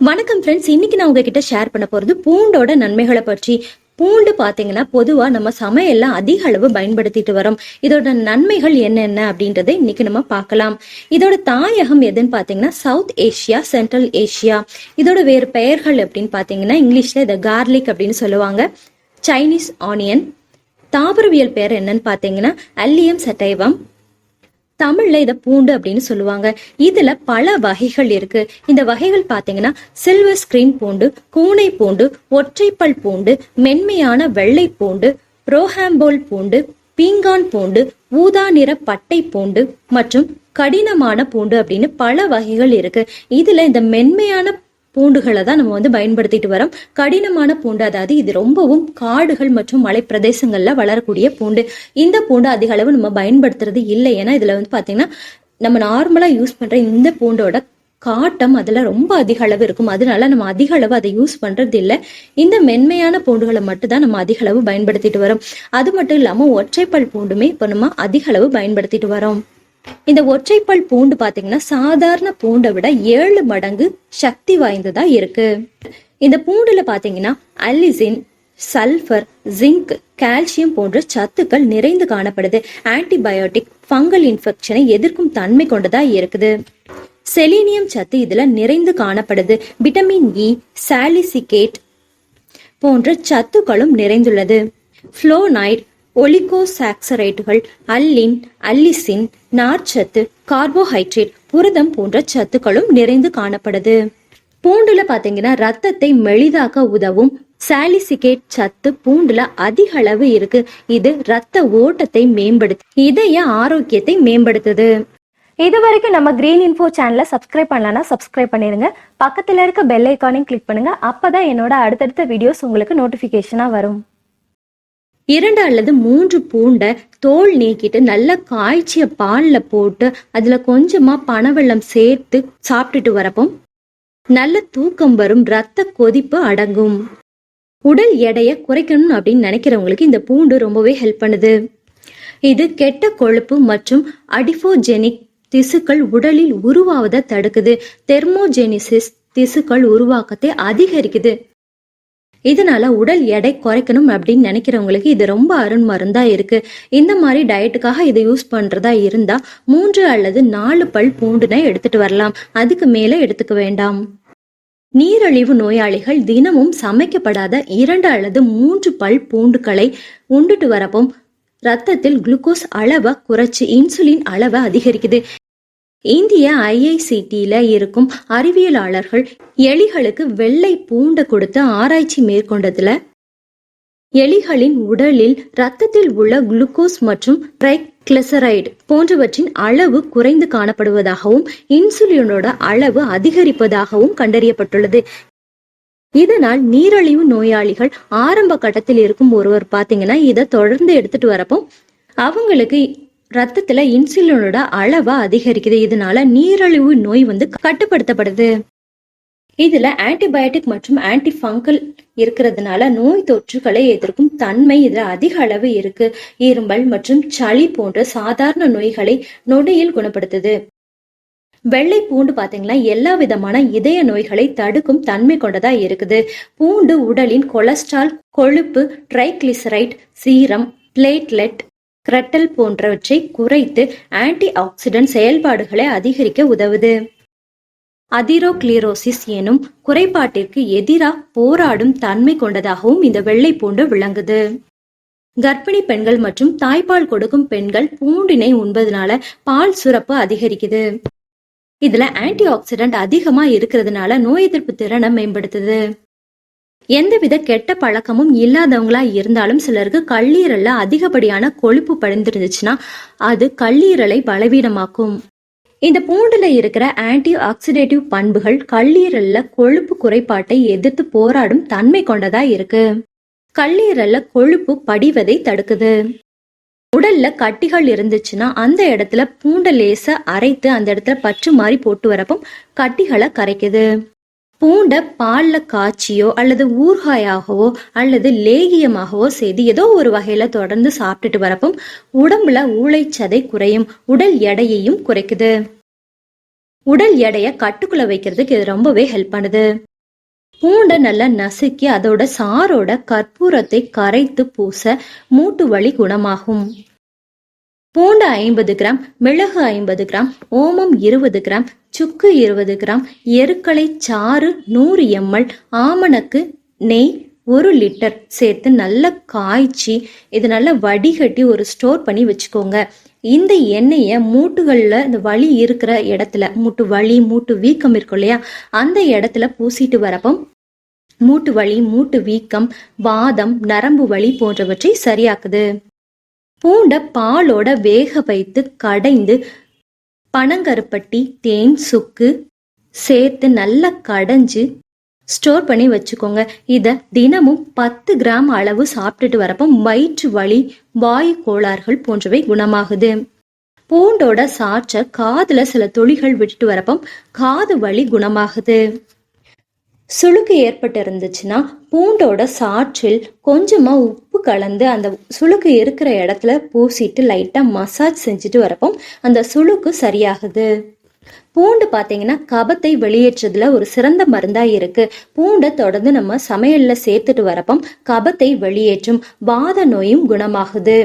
வணக்கம் ஃப்ரெண்ட்ஸ் இன்னைக்கு நான் உங்ககிட்ட ஷேர் பண்ண போறது பூண்டோட நன்மைகளை பற்றி. பூண்டு பார்த்தீங்கன்னா பொதுவாக நம்ம சமையல்ல அதிக அளவு பயன்படுத்திட்டு வரோம். இதோட நன்மைகள் என்னென்ன அப்படின்றத இன்னைக்கு நம்ம பார்க்கலாம். இதோட தாயகம் எதுன்னு பார்த்தீங்கன்னா சவுத் ஏஷியா சென்ட்ரல் ஏஷியா. இதோட வேறு பெயர்கள் அப்படின்னு பார்த்தீங்கன்னா இங்கிலீஷ்ல இதை கார்லிக் அப்படின்னு சொல்லுவாங்க. சைனீஸ் ஆனியன் தாவரவியல் பெயர் என்னன்னு பார்த்தீங்கன்னா அல்லியம் சட்டைவம். தமிழ்ல இதை பூண்டு அப்படின்னு சொல்லுவாங்க. இதுல பல வகைகள் இருக்கு. இந்த வகைகள் பாத்தீங்கன்னா சில்வர் ஸ்கிரீன் பூண்டு கூனை பூண்டு ஒற்றைப்பல் பூண்டு மென்மையான வெள்ளை பூண்டு ரோஹாம்போல் பூண்டு பீங்கான் பூண்டு ஊதா நிற பட்டை பூண்டு மற்றும் கடினமான பூண்டு அப்படின்னு பல வகைகள் இருக்கு. இதுல இந்த மென்மையான பூண்டுகளை தான் நம்ம வந்து பயன்படுத்திட்டு வரோம். கடினமான பூண்டு அதாவது இது ரொம்பவும் காடுகள் மற்றும் மலை பிரதேசங்கள்ல வளரக்கூடிய பூண்டு. இந்த பூண்டு அதிக அளவு நம்ம பயன்படுத்துறது இல்லை. ஏன்னா இதுல வந்து பாத்தீங்கன்னா நம்ம நார்மலா யூஸ் பண்ற இந்த பூண்டோட காட்டம் அதுல ரொம்ப அதிக அளவு இருக்கும். அதனால நம்ம அதிக அளவு அதை யூஸ் பண்றது இல்லை. இந்த மென்மையான பூண்டுகளை மட்டும் தான் நம்ம அதிக அளவு பயன்படுத்திட்டு வரோம். அது மட்டும் இல்லாம ஒற்றைப்பல் பூண்டுமே இப்போ நம்ம அதிக அளவு பயன்படுத்திட்டு வரோம். இந்த ஒற்றைப்பல் பூண்டு பாத்தீங்கன்னா சாதாரண பூண்டை விட ஏழு மடங்கு சக்தி வாய்ந்ததா இருக்கு. இந்த பூண்டுல பாத்தீங்கன்னா அல்லிசின் சல்ஃபர் ஜிங்க் கால்சியம் போன்ற சத்துக்கள் நிறைந்து காணப்படுது. ஆன்டிபயோட்டிக் ஃபங்கல் இன்ஃபெக்ஷனை எதிர்க்கும் தன்மை கொண்டதா இருக்குது. செலீனியம் சத்து இதுல நிறைந்து காணப்படுது. விட்டமின் இ சாலிசிகேட் போன்ற சத்துக்களும் நிறைந்துள்ளது. ஃப்ளோனைட் ஒலிகோசாக்சரேட்டுகள் அல்லின் அல்லிசின் நார்ச்சத்து கார்போஹைட்ரேட் புரதம் போன்ற சத்துக்களும் நிறைந்து காணப்படுது. பூண்டுல பாத்தீங்கன்னா ரத்தத்தை மெளிதாக்க உதவும் சாலிசிகேட் சத்து பூண்டுல அதிக அளவு இருக்கு. இது ரத்த ஓட்டத்தை மேம்படுத்து இதய ஆரோக்கியத்தை மேம்படுத்துது. இது வரைக்கும் நம்ம கிரீன் இன்ஃபோ சேனலை சப்ஸ்கிரைப் பண்ணலன்னா சப்ஸ்கிரைப் பண்ணிருங்க. பக்கத்துல இருக்க பெல் ஐக்கானையும் கிளிக் பண்ணுங்க. அப்பதான் என்னோட அடுத்தடுத்த வீடியோஸ் உங்களுக்கு நோட்டிபிகேஷனா வரும். இரண்டு அல்லது மூன்று பூண்டை தோல் நீக்கிட்டு நல்லா காய்ச்சிய பாலில் போட்டு அதில் கொஞ்சமாக பனவெல்லம் சேர்த்து சாப்பிட்டுட்டு வரப்போ நல்ல தூக்கம் வரும் ரத்த கொதிப்பு அடங்கும். உடல் எடையை குறைக்கணும் அப்படின்னு நினைக்கிறவங்களுக்கு இந்த பூண்டு ரொம்பவே ஹெல்ப் பண்ணுது. இது கெட்ட கொழுப்பு மற்றும் அடிஃபோஜெனிக் திசுக்கள் உடலில் உருவாவதை தடுக்குது. தெர்மோஜெனிசிஸ் திசுக்கள் உருவாக்கத்தை அதிகரிக்குது. இதனால உடல் எடை குறைக்கணும் அப்படின்னு நினைக்கிறவங்களுக்கு இது ரொம்ப அருண் மருந்தா இருக்கு. இந்த மாதிரி டயட்டுக்காக இதை யூஸ் பண்றதா இருந்தா மூன்று அல்லது நாலு பல் பூண்டுனை எடுத்துட்டு வரலாம். அதுக்கு மேல எடுத்துக்க வேண்டாம். நீரழிவு நோயாளிகள் தினமும் சமைக்கப்படாத இரண்டு அல்லது மூன்று பல் பூண்டுகளை உண்டுட்டு வரப்போ ரத்தத்தில் குளுக்கோஸ் அளவை குறைச்சி இன்சுலின் அளவை அதிகரிக்குது. இந்திய ஐஐசிடியில இருக்கும் அறிவியலாளர்கள் எலிகளுக்கு வெள்ளை பூண்டு கொடுத்து ஆராய்ச்சி மேற்கொண்டதுல எலிகளின் உடலில் ரத்தத்தில் உள்ள குளுக்கோஸ் மற்றும் ட்ரைக்ளிசரைடு போன்றவற்றின் அளவு குறைந்து காணப்படுவதாகவும் இன்சுலினோட அளவு அதிகரிப்பதாகவும் கண்டறியப்பட்டுள்ளது. இதனால் நீரழிவு நோயாளிகள் ஆரம்ப கட்டத்தில் இருக்கும் ஒருவர் பாத்தீங்கன்னா இதை தொடர்ந்து எடுத்துட்டு வரப்போ அவங்களுக்கு ரத்தத்துல இன்சுலினோட அளவை அதிகரிக்குது. இதனால நீரிழிவு நோய் வந்து கட்டுப்படுத்தப்படுது. இதுல ஆன்டிபயோட்டிக் மற்றும் ஆன்டி ஃபங்கல் இருக்கிறதுனால நோய் தொற்றுகளை எதிர்க்கும் தன்மை இதுல அதிக அளவு இருக்கு. இருமல் மற்றும் சளி போன்ற சாதாரண நோய்களை நொடியில் குணப்படுத்துது. வெள்ளை பூண்டு பாத்தீங்கன்னா எல்லா விதமான இதய நோய்களை தடுக்கும் தன்மை கொண்டதா இருக்குது. பூண்டு உடலின் கொலஸ்ட்ரால் கொழுப்பு ட்ரைக்ளிசரைட் சீரம் பிளேட்லெட் கிரட்டல் போன்றவற்றை குறைத்து ஆன்டி ஆக்சிடென்ட் செயல்பாடுகளை அதிகரிக்க உதவுது. அதிரோக்ளீரோசிஸ் எனும் குறைபாட்டிற்கு எதிராக போராடும் தன்மை கொண்டதாகவும் இந்த வெள்ளை பூண்டு விளங்குது. கர்ப்பிணி பெண்கள் மற்றும் தாய்ப்பால் கொடுக்கும் பெண்கள் பூண்டினை உண்பதுனால பால் சுரப்பு அதிகரிக்குது. இதுல ஆன்டி ஆக்சிடென்ட் அதிகமா இருக்கிறதுனால நோய் எதிர்ப்பு திறனை மேம்படுத்துது. எந்தவித கெட்ட பழக்கமும் இல்லாதவங்களா இருந்தாலும் சிலருக்கு கல்லீரல்ல அதிகப்படியான கொழுப்பு படிந்திருந்துச்சுன்னா அது கல்லீரலை பலவீனமாக்கும். இந்த பூண்டுல இருக்கிற ஆன்டி ஆக்சிடேட்டிவ் பண்புகள் கல்லீரல்ல கொழுப்பு குறைபாட்டை எதிர்த்து போராடும் தன்மை கொண்டதா இருக்கு. கல்லீரல்ல கொழுப்பு படிவதை தடுக்குது. உடல்ல கட்டிகள் இருந்துச்சுன்னா அந்த இடத்துல பூண்டை லேச அரைத்து அந்த இடத்துல பற்று மாதிரி போட்டு வரப்போ கட்டிகளை கரைக்குது. பூண்டை பால்ல காய்ச்சியோ அல்லது ஊறுகாயாகவோ அல்லது லேகியமாகவோ செய்து ஏதோ ஒரு வகையில தொடர்ந்து சாப்பிட்டுட்டு வரப்பும் உடம்புல ஊளைச்சதை குறையும் உடல் எடையையும் குறைக்குது. உடல் எடையை கட்டுக்குள்ள வைக்கிறதுக்கு இது ரொம்பவே ஹெல்ப் பண்ணுது. பூண்டை நல்லா நசுக்கி அதோட சாரோட கற்பூரத்தை கரைத்து பூச மூட்டு வலி குணமாகும். பூண்டு ஐம்பது கிராம் மிளகு ஐம்பது கிராம் ஓமம் இருபது கிராம் சுக்கு இருபது கிராம் எருக்களை சாறு நூறு எம்எல் ஆமணக்கு நெய் ஒரு லிட்டர் சேர்த்து நல்லா காய்ச்சி இது நல்லா வடிகட்டி ஒரு ஸ்டோர் பண்ணி வச்சுக்கோங்க. இந்த எண்ணெயை மூட்டுகளில் இந்த வலி இருக்கிற இடத்துல மூட்டு வலி மூட்டு வீக்கம் இருக்கும் இல்லையா? அந்த இடத்துல பூசிட்டு வரப்போ மூட்டு வலி மூட்டு வீக்கம் வாதம் நரம்பு வலி போன்றவற்றை சரியாக்குது. பூண்டை பாலோட வேக வைத்து கடைந்து பனங்கருப்பட்டி தேன் சுக்கு சேர்த்து நல்லா கடைஞ்சு ஸ்டோர் பண்ணி வச்சுக்கோங்க. இதை தினமும் பத்து கிராம் அளவு சாப்பிட்டுட்டு வரப்போ வயிற்று வலி வாயு கோளாறுகள் போன்றவை குணமாகுது. பூண்டோட சாற்றை காதுல சில துளிகள் விட்டுட்டு வரப்போ காது வலி குணமாகுது. சுளுக்கு ஏற்பட்டு இருந்துச்சுன்னா பூண்டோட சாற்றில் கொஞ்சமாக உப்பு கலந்து அந்த சுளுக்கு இருக்கிற இடத்துல பூசிட்டு லைட்டாக மசாஜ் செஞ்சுட்டு வரப்போ அந்த சுளுக்கு சரியாகுது. பூண்டு பார்த்தீங்கன்னா கபத்தை வெளியேற்றதுல ஒரு சிறந்த மருந்தா இருக்கு. பூண்டை தொடர்ந்து நம்ம சமையல்ல சேர்த்துட்டு வரப்போ கபத்தை வெளியேற்றும் வாத நோயும் குணமாகுது.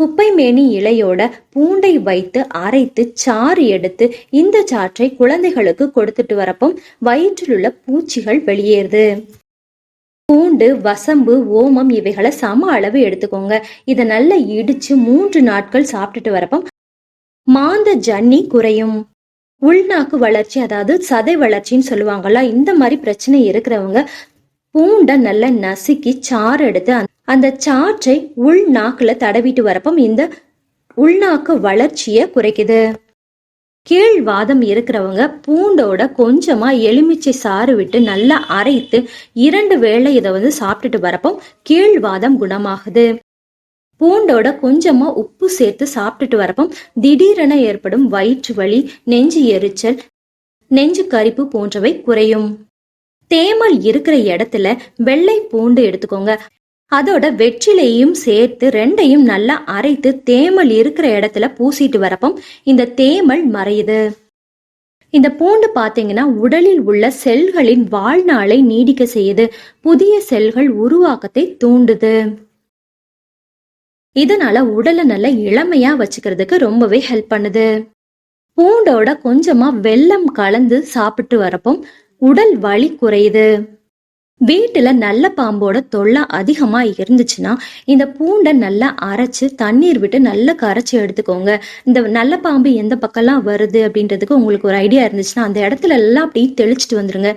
குப்பைமேனி இலையோட பூண்டை வைத்து அரைத்து சாறு எடுத்து இந்த சாற்றை குழந்தைகளுக்கு கொடுத்துட்டு வரப்போ வயிற்றில் உள்ள பூச்சிகள் வெளியேறுது. பூண்டு வசம்பு ஓமம் இவைகளை சம அளவு எடுத்துக்கோங்க. இதை நல்லா இடிச்சு மூன்று நாட்கள் சாப்பிட்டுட்டு வரப்போ மாந்த ஜன்னி குறையும். உள்நாக்கு வளர்ச்சி அதாவது சதை வளர்ச்சின்னு சொல்லுவாங்கல்ல இந்த மாதிரி பிரச்சனை இருக்கிறவங்க பூண்டை நல்லா நசுக்கி சாறு எடுத்து அந்த- சாற்றை உள் உள்நாக்குல தடவிட்டு வரப்போ இந்த உள்நாக்கு வளர்ச்சியை குறைக்குது. கீழ்வாதம் இருக்கிறவங்க பூண்டோட கொஞ்சமா எலுமிச்சை சாறு விட்டு நல்லா அரைத்து இரண்டு வேளை இதை வந்து சாப்பிட்டுட்டு வரப்போ கீழ்வாதம் குணமாகுது. பூண்டோட கொஞ்சமா உப்பு சேர்த்து சாப்பிட்டுட்டு வரப்போ திடீரென ஏற்படும் வயிற்று வலி நெஞ்சு எரிச்சல் நெஞ்சு கரிப்பு போன்றவை குறையும். தேமல் இருக்கிற இடத்துல வெள்ளை பூண்டு எடுத்துக்கோங்க. அதோட வெற்றிலையும் சேர்த்து ரெண்டையும் நல்லா அரைத்து தேமல் இருக்கிற இடத்துல பூசிட்டு வரப்போ இந்த தேமல் மறையுது. இந்த பூண்டு பாத்தீங்கன்னா உடலில் உள்ள செல்களின் வாழ்நாளை நீடிக்க செய்யுது. புதிய செல்கள் உருவாக்கத்தை தூண்டுது. இதனால உடலை நல்ல இளமையா வச்சுக்கிறதுக்கு ரொம்பவே ஹெல்ப் பண்ணுது. பூண்டோட கொஞ்சமா வெல்லம் கலந்து சாப்பிட்டு வரப்போ உடல் வலி குறையுது. வீட்டுல நல்ல பாம்போட தொல்லை அதிகமா இருந்துச்சுன்னா இந்த பூண்டை நல்லா அரைச்சு தண்ணீர் விட்டு நல்லா கரைச்சி எடுத்துக்கோங்க. இந்த நல்ல பாம்பு எந்த பக்கம்லாம் வருது அப்படின்றதுக்கு உங்களுக்கு ஒரு ஐடியா இருந்துச்சுன்னா அந்த இடத்துல எல்லாம் அப்படியே தெளிச்சிட்டு வந்துருங்க.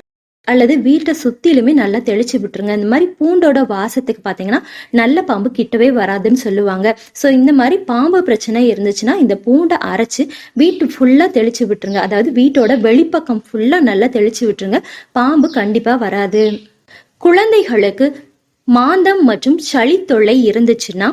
அல்லது வீட்டை சுத்திலுமே நல்லா தெளிச்சு விட்டுருங்க. இந்த மாதிரி பூண்டோட வாசத்துக்கு பாத்தீங்கன்னா நல்ல பாம்பு கிட்டவே வராதுன்னு சொல்லுவாங்க. ஸோ இந்த மாதிரி பாம்பு பிரச்சனை இருந்துச்சுன்னா இந்த பூண்டை அரைச்சு வீட்டு ஃபுல்லா தெளிச்சு விட்டுருங்க. அதாவது வீட்டோட வெளிப்பக்கம் ஃபுல்லா நல்லா தெளிச்சு விட்டுருங்க. பாம்பு கண்டிப்பா வராது. குழந்தைகளுக்கு மாந்தம் மற்றும் சளி தொல்லை இருந்துச்சுன்னா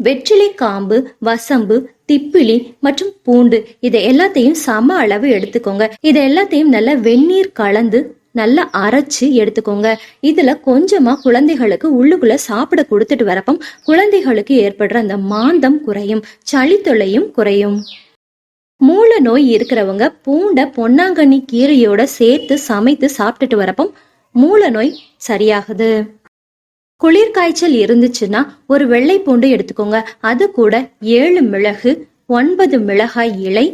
வெற்றிலை காம்பு வசம்பு திப்பிலி மற்றும் பூண்டு இதை எல்லாத்தையும் சம அளவு எடுத்துக்கோங்க. இதை எல்லாத்தையும் நல்லா வெந்நீர் கலந்து நல்லா அரைச்சு எடுத்துக்கோங்க. இதுல கொஞ்சமா குழந்தைகளுக்கு உள்ளுக்குள்ள சாப்பிட கொடுத்துட்டு வரப்போ குழந்தைகளுக்கு ஏற்படுற அந்த மாந்தம் குறையும் சளி தொல்லையும் குறையும். மூல நோய் இருக்கிறவங்க பூண்டை பொன்னாங்கண்ணி கீரையோட சேர்த்து சமைத்து சாப்பிட்டுட்டு வரப்போ மூல நோய் சரியாகுது. குளிர் காய்ச்சல் இருந்துச்சுன்னா ஒரு வெள்ளை பூண்டு எடுத்துக்கோங்க. அது கூட ஏழு மிளகு ஒன்பது மிளகாய் இலை.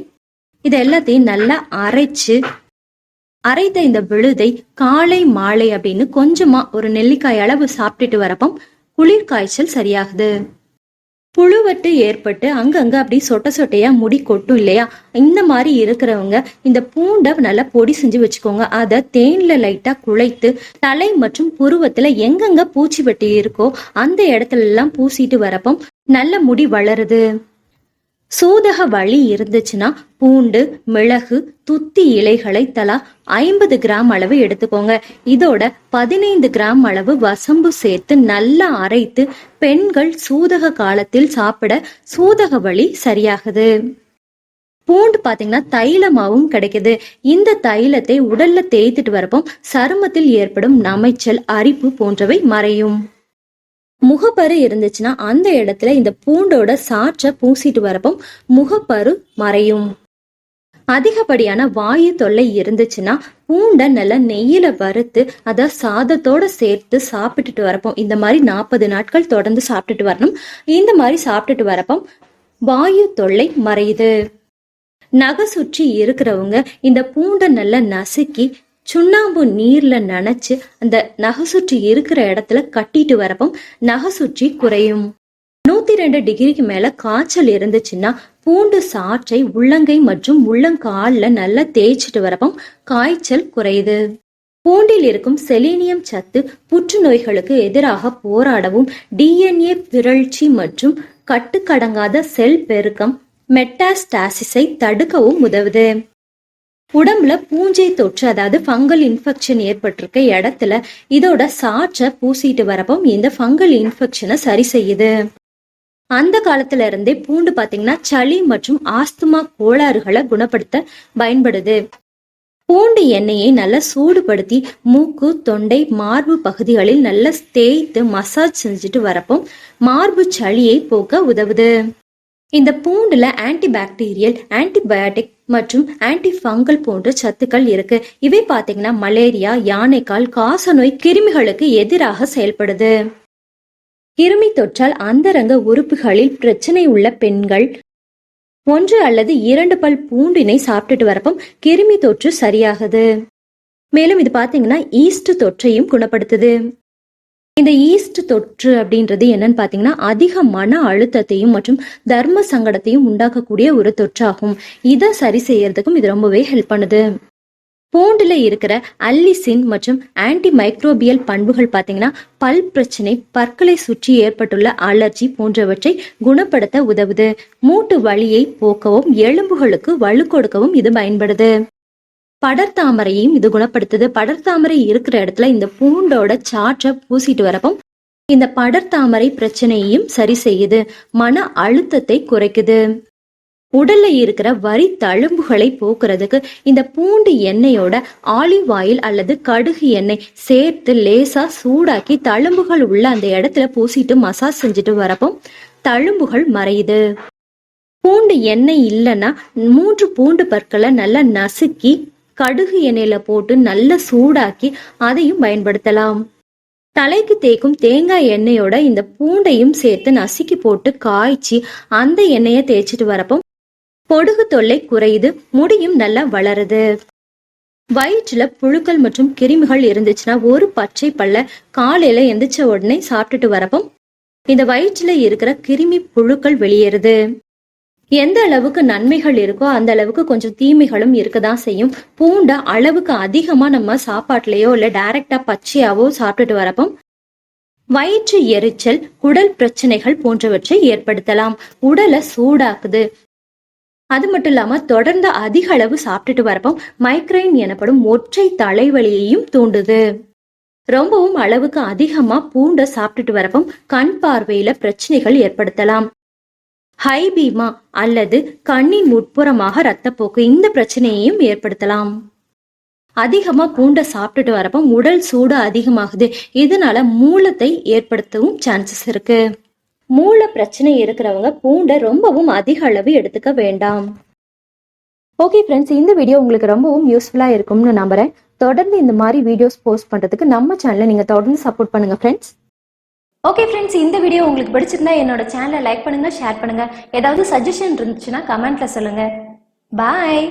இது எல்லாத்தையும் நல்லா அரைச்சு அரைத்த இந்த விழுதை காலை மாலை அப்படின்னு கொஞ்சமா ஒரு நெல்லிக்காய் அளவு சாப்பிட்டுட்டு வரப்போ குளிர் காய்ச்சல் சரியாகுது. புழுவட்டு ஏற்பட்டு அங்கங்க அப்படி சொட்ட சொட்டையா முடி கொட்டும் இல்லையா? இந்த மாதிரி இருக்கிறவங்க இந்த பூண்டை நல்லா பொடி செஞ்சு வச்சுக்கோங்க. அதை தேன்ல லைட்டா குழைத்து தலை மற்றும் புருவத்துல எங்கெங்க பூச்சி வெட்டி இருக்கோ அந்த இடத்துல எல்லாம் பூசிட்டு வரப்போ நல்ல முடி வளருது. சூதக வலி இருந்துச்சுன்னா பூண்டு மிளகு துத்தி இலைகளை தலா ஐம்பது கிராம் அளவு எடுத்துக்கோங்க. இதோட பதினைந்து கிராம் அளவு வசம்பு சேர்த்து நல்லா அரைத்து பெண்கள் சூதக காலத்தில் சாப்பிட சூதக வலி சரியாகுது. பூண்டு பாத்தீங்கன்னா தைலமாவும் கிடைக்குது. இந்த தைலத்தை உடல்ல தேய்த்துட்டு வரப்போ சருமத்தில் ஏற்படும் நமைச்சல் அரிப்பு போன்றவை மறையும். முகப்பரு இருந்துச்சுன்னா அந்த இடத்துல இந்த பூண்டோட சாற்றை பூசிட்டு வரப்போ முகப்பரு மறையும். அதிகப்படியான வாயு தொல்லை இருந்துச்சுன்னா பூண்டை நல்லா நெய்யில வறுத்து அதை சாதத்தோட சேர்த்து சாப்பிட்டுட்டு வரப்போம் இந்த மாதிரி நாற்பது நாட்கள் தொடர்ந்து சாப்பிட்டுட்டு வரணும். இந்த மாதிரி சாப்பிட்டுட்டு வரப்போ வாயு தொல்லை மறையுது. நகை சுற்றி இருக்கிறவங்க இந்த பூண்டை நல்லா நசுக்கி சுண்ணாம்பு நீர்ல நனைச்சு அந்த நகை சுற்றி இருக்கிற இடத்துல கட்டிட்டு வரப்போ நகை சுற்றி குறையும். நூத்தி ரெண்டு டிகிரிக்கு மேல காய்ச்சல் இருந்துச்சுன்னா பூண்டு சாற்றை உள்ளங்கை மற்றும் உள்ளங்கால்ல நல்லா தேய்ச்சிட்டு வரப்போ காய்ச்சல் குறையுது. பூண்டில் இருக்கும் செலீனியம் சத்து புற்றுநோய்களுக்கு எதிராக போராடவும் டிஎன்ஏ பிறழ்ச்சி மற்றும் கட்டுக்கடங்காத செல் பெருக்கம் மெட்டாஸ்டாசிஸை தடுக்கவும் உதவுது. உடம்புல பூஞ்சை தொற்று அதாவது ஃபங்கல் இன்ஃபெக்ஷன் ஏற்பட்டிருக்க இடத்துல இதோட சாற்றை பூசிட்டு வரப்போ இந்த ஃபங்கல் இன்ஃபெக்ஷனை சரி செய்யுது. அந்த காலத்துல இருந்தே பூண்டு பாத்தீங்கன்னா சளி மற்றும் ஆஸ்துமா கோளாறுகளை குணப்படுத்த பயன்படுது. பூண்டு எண்ணெயை நல்லா சூடுபடுத்தி மூக்கு தொண்டை மார்பு பகுதிகளில் நல்லா தேய்த்து மசாஜ் செஞ்சுட்டு வரப்போ மார்பு சளியை போக்க உதவுது. இந்த பூண்டுல ஆன்டிபாக்டீரியல் ஆன்டிபயோட்டிக் மற்றும் ஆன்டி ஃபங்கல் போன்ற சத்துக்கள் இருக்கு. இவை பாத்தீங்கன்னா மலேரியா யானைக்கால் காசநோய் கிருமிகளுக்கு எதிராக செயல்படுது. கிருமி தொற்றால் அந்தரங்க உறுப்புகளில் பிரச்சனை உள்ள பெண்கள் ஒன்று அல்லது இரண்டு பல் பூண்டினை சாப்பிட்டுட்டு வரப்போ கிருமி தொற்று சரியாகுது. மேலும் இது பாத்தீங்கன்னா ஈஸ்ட் தொற்றையும் குணப்படுத்துது. இந்த ஈஸ்ட் தொற்று அப்படின்றது என்னன்னு பாத்தீங்கன்னா அதிக மன அழுத்தத்தையும் மற்றும் தர்ம சங்கடத்தையும் உண்டாக்கக்கூடிய ஒரு தொற்றாகும். இதை சரி செய்யறதுக்கும் இது ரொம்பவே ஹெல்ப் பண்ணுது. பூண்டுல இருக்கிற அல்லிசின் மற்றும் ஆன்டி மைக்ரோபியல் பண்புகள் பார்த்தீங்கன்னா பல் பிரச்சனை பற்களை சுற்றி ஏற்பட்டுள்ள அலர்ஜி போன்றவற்றை குணப்படுத்த உதவுது. மூட்டு வலியை போக்கவும் எலும்புகளுக்கு வலு கொடுக்கவும் இது பயன்படுது. படர்தாமரையும் இது குணப்படுத்துது. படர்தாமரை இருக்கிற இடத்துல இந்த பூண்டோட சாற்றை பூசிட்டு வரப்போ இந்த படர்தாமரை பிரச்சனையையும் சரி செய்யுது. மன அழுத்தத்தை குறைக்குது. உடல்ல இருக்கிற வரி தழும்புகளை போக்குறதுக்கு இந்த பூண்டு எண்ணெயோட ஆலிவ் ஆயில் அல்லது கடுகு எண்ணெய் சேர்த்து லேசா சூடாக்கி தழும்புகள் உள்ள அந்த இடத்துல பூசிட்டு மசாஜ் செஞ்சுட்டு வரப்போ தழும்புகள் மறையுது. பூண்டு எண்ணெய் இல்லைன்னா மூன்று பூண்டு பற்களை நல்லா நசுக்கி கடுகு எண்ணெயில போட்டு நல்லா சூடாக்கி அதையும் பயன்படுத்தலாம். தலைக்கு தேய்க்கும் தேங்காய் எண்ணெயோட இந்த பூண்டையும் சேர்த்து நசுக்கி போட்டு காய்ச்சி அந்த எண்ணெயை தேய்ச்சிட்டு வரப்போ பொடுகு தொல்லை குறையுது முடியும் நல்லா வளருது. வயிற்றுல புழுக்கள் மற்றும் கிருமிகள் இருந்துச்சுன்னா ஒரு பச்சை பல்ல காலையில எந்திரிச்ச உடனே சாப்பிட்டுட்டு வரப்போ இந்த வயிற்றுல இருக்கிற கிருமி புழுக்கள் வெளியேறுது. எந்த அளவுக்கு நன்மைகள் இருக்கோ அந்த அளவுக்கு கொஞ்சம் தீமைகளும் இருக்க தான் செய்யும். பூண்டை அளவுக்கு அதிகமாக நம்ம சாப்பாட்டுலேயோ இல்லை டைரக்டா பச்சையாவோ சாப்பிட்டுட்டு வரப்போ வயிற்று எரிச்சல் குடல் பிரச்சனைகள் போன்றவற்றை ஏற்படுத்தலாம். உடலை சூடாக்குது. அது மட்டும் இல்லாம தொடர்ந்து அதிக அளவு சாப்பிட்டுட்டு வரப்போ மைக்ரைன் எனப்படும் ஒற்றை தலைவலியையும் தூண்டுது. ரொம்பவும் அளவுக்கு அதிகமா பூண்டை சாப்பிட்டுட்டு வரப்போ கண் பார்வையில பிரச்சனைகள் ஏற்படுத்தலாம். ஹைபீமா அல்லது கண்ணின் உட்புறமாக ரத்தப்போக்கு இந்த பிரச்சனையையும் ஏற்படுத்தலாம். அதிகமா பூண்டை சாப்பிட்டுட்டு வரப்போ உடல் சூடு அதிகமாகுது. இதனால மூலத்தை ஏற்படுத்தவும் சான்சஸ் இருக்கு. மூல பிரச்சனை இருக்கிறவங்க பூண்டை ரொம்பவும் அதிக அளவு எடுத்துக்க வேண்டாம். ஓகே ஃப்ரெண்ட்ஸ் இந்த வீடியோ உங்களுக்கு ரொம்பவும் யூஸ்ஃபுல்லாக இருக்கும்னு நம்புறேன். தொடர்ந்து இந்த மாதிரி வீடியோஸ் போஸ்ட் பண்ணுறதுக்கு நம்ம சேனலை நீங்கள் தொடர்ந்து சப்போர்ட் பண்ணுங்கள் ஃப்ரெண்ட்ஸ் ஓகே ஃப்ரெண்ட்ஸ் இந்த வீடியோ உங்களுக்கு பிடிச்சிருந்தா என்னோட சேனலை லைக் பண்ணுங்க ஷேர் பண்ணுங்க. ஏதாவது சஜஷன் இருந்துச்சுன்னா கமெண்ட்ல சொல்லுங்க. பாய்